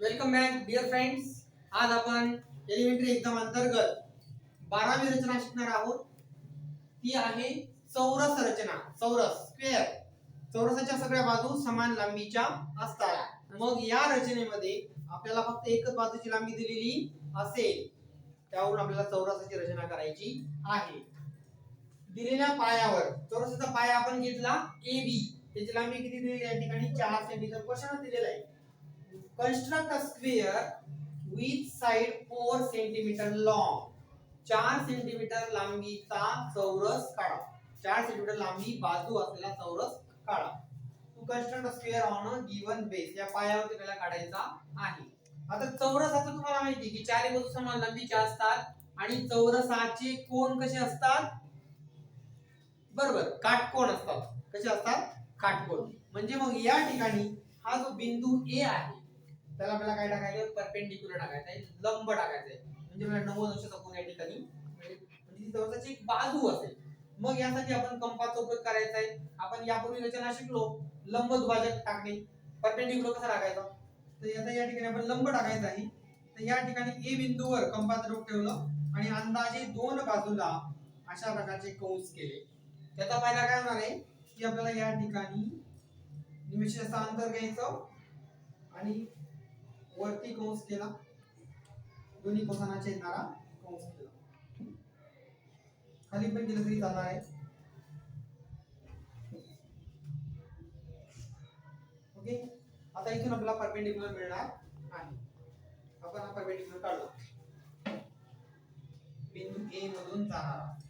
Welcome back dear friends आज आपण elementary exam अंतर्गत बारावी रचना शिकणार आहोत. ती आहे चौरस रचना चौरस स्क्वेअर चौरसाच्या सगळ्या बाजू समान लांबीच्या असतात. मग या रचनेमध्ये आपल्याला फक्त एकच बाजूची लांबी दिलेली असेल. त्यावरून आपल्याला चौरसाची रचना करायची आहे. दिलेल्या पायावर चौरसाचा पाया आपण घेतला ए बी त्याची लांबी किती दिलेली या ठिकाणी चार सेंटीमीटर क्वेश्चन दिलेला आहे. Construct a square with side 4 centimeter long. चार सेंटीमीटर लांबीचा चौरस काढा. चार सेंटीमीटर लांबी बाजू असलेला चौरस काढा. To construct a square on a given base या पायावरती आपल्याला काढायचा आहे. आता चौरसाचं तुम्हाला माहिती की चारही बाजू समान लांबीच्या असतात आणि चौरसाचे कोण कसे असतात? बरोबर काटकोण असतात. कसे असतात? काटकोण म्हणजे मग या ठिकाणी हा जो बिंदू ए आहे त्याला आपल्याला काय टाकायचं? परपेंडिक्युलर टाकायचं आहे. लंब टाकायचं आहे. म्हणजे मला नव्वद अंशाचा कोण या ठिकाणी म्हणजे ती जवळची एक बाजू असेल. मग यासाठी आपण कंपाचा उपयोग करायचा आहे. आपण यापूर्वी रचना शिकलो. लंब दुभाजक टाकणे. परपेंडिक्युलर कसा टाकायचा? तर आता या ठिकाणी आपण लंब टाकायचा आहे. तर या ठिकाणी ए बिंदूवर कंपाचं रोग ठेवलं आणि अंदाजे दोन बाजूला अशा प्रकारचे कंस केले. त्याचा फायदा काय होणार आहे? की आपल्याला या ठिकाणी निमिषाचं अंतर घ्यायचं आणि वरती कंस केला. दोन्ही कंसांना छेदणारा कंस केला. खाली पण केलं तरी चालणार आहे. ओके? आता इथून आपला परपेंडिक्युलर मिळणार आहे. आपण हा परपेंडिक्युलर काढला बिंदू ए मधून जाणारा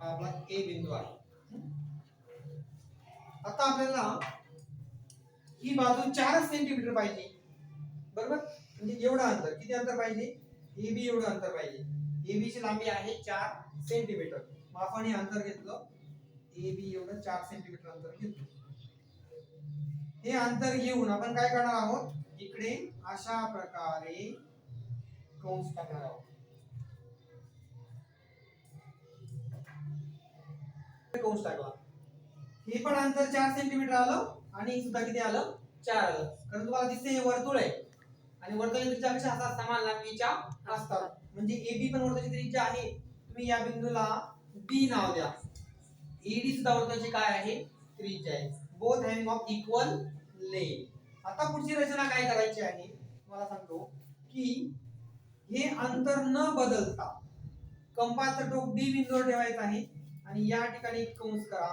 हा आपला ए बिंदू आहे. आता आपल्याला ही बाजू चार सेंटीमीटर पाहिजे. बरोबर? म्हणजे एवढं अंतर. किती अंतर पाहिजे? ए बी एवढं अंतर पाहिजे. ए बी ची लांबी आहे चार सेंटीमीटर मग आपण हे अंतर घेतलं. ए बी एवढं चार सेंटीमीटर अंतर घेतलं. हे अंतर घेऊन आपण काय करणार आहोत? इकडे अशा प्रकारे कंस टाकणार आहोत. कंस टाकला. हे पण अंतर चार सेंटीमीटर आलं आणि सुद्धा किती आलं? चार आलं. कारण तुम्हाला दिसते हे वर्तुळ आहे. आणि वर्तुळाच्या त्रिज्या कशा असतात समान लांबीच्या असतात. म्हणजे ए बी पण वर्तुळाची त्रिज्या आहे. तुम्ही या बिंदूला बी नाव द्या. ईडी सुद्धा वर्तुळाची काय आहे? त्रिज्या आहे. Both having of equal length आता पुढची रचना काय करायची आहे? तुम्हाला सांगतो की हे अंतर न बदलता कंपाचं टोक डी बिंदूवर ठेवायचं आहे. आणि या ठिकाणी एक कंस करा.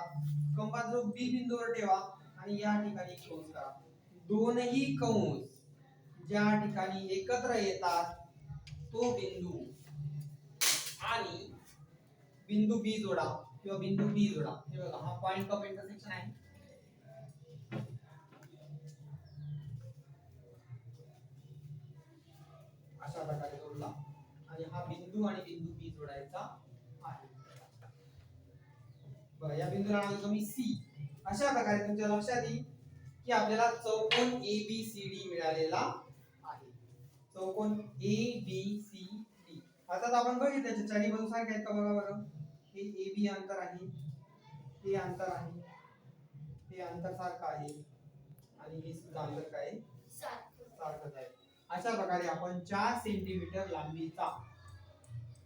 कंपाचं टोक बी बिंदूवर ठेवा आणि या ठिकाणी कंस करा. दोनही कंस ज्या ठिकाणी एकत्र येतात तो बिंदू आणि बिंदू बी जोडा किंवा बिंदू बी जोडा. हे बघा हा पॉइंट ऑफ इंटरसेक्शन आहे. अशा प्रकारे जोडला. आणि हा बिंदू आणि बिंदू बी जोडायचा या बिंदूला नाव मी सी अशा प्रकारे तुमच्या लक्षात येईल की आपल्याला चौकोन ए बी सी डी मिळालेला आहे. चौकोन ए बी सी डी आता आपण बघितलं त्याच्या चारी बाजू सारख्या आहेत का बघा बरं. हे ए बी अंतर आहे. हे अंतर आहे. हे अंतर सारखं आहे. आणि हे सुद्धा अंतर काय? सारखंच आहे. अशा प्रकारे आपण चार सेंटीमीटर लांबीचा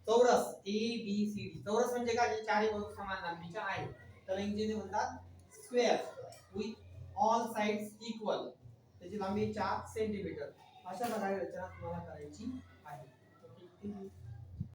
चौरस ए बी सी डी चौरस म्हणजे काय? जे चारही बाजू समान लांबीच्या आहेत. त्याला इंग्रजीमध्ये म्हणतात square with all sides equal त्याची लांबी चार सेंटीमीटर अशा प्रकारे रचना तुम्हाला करायची आहे.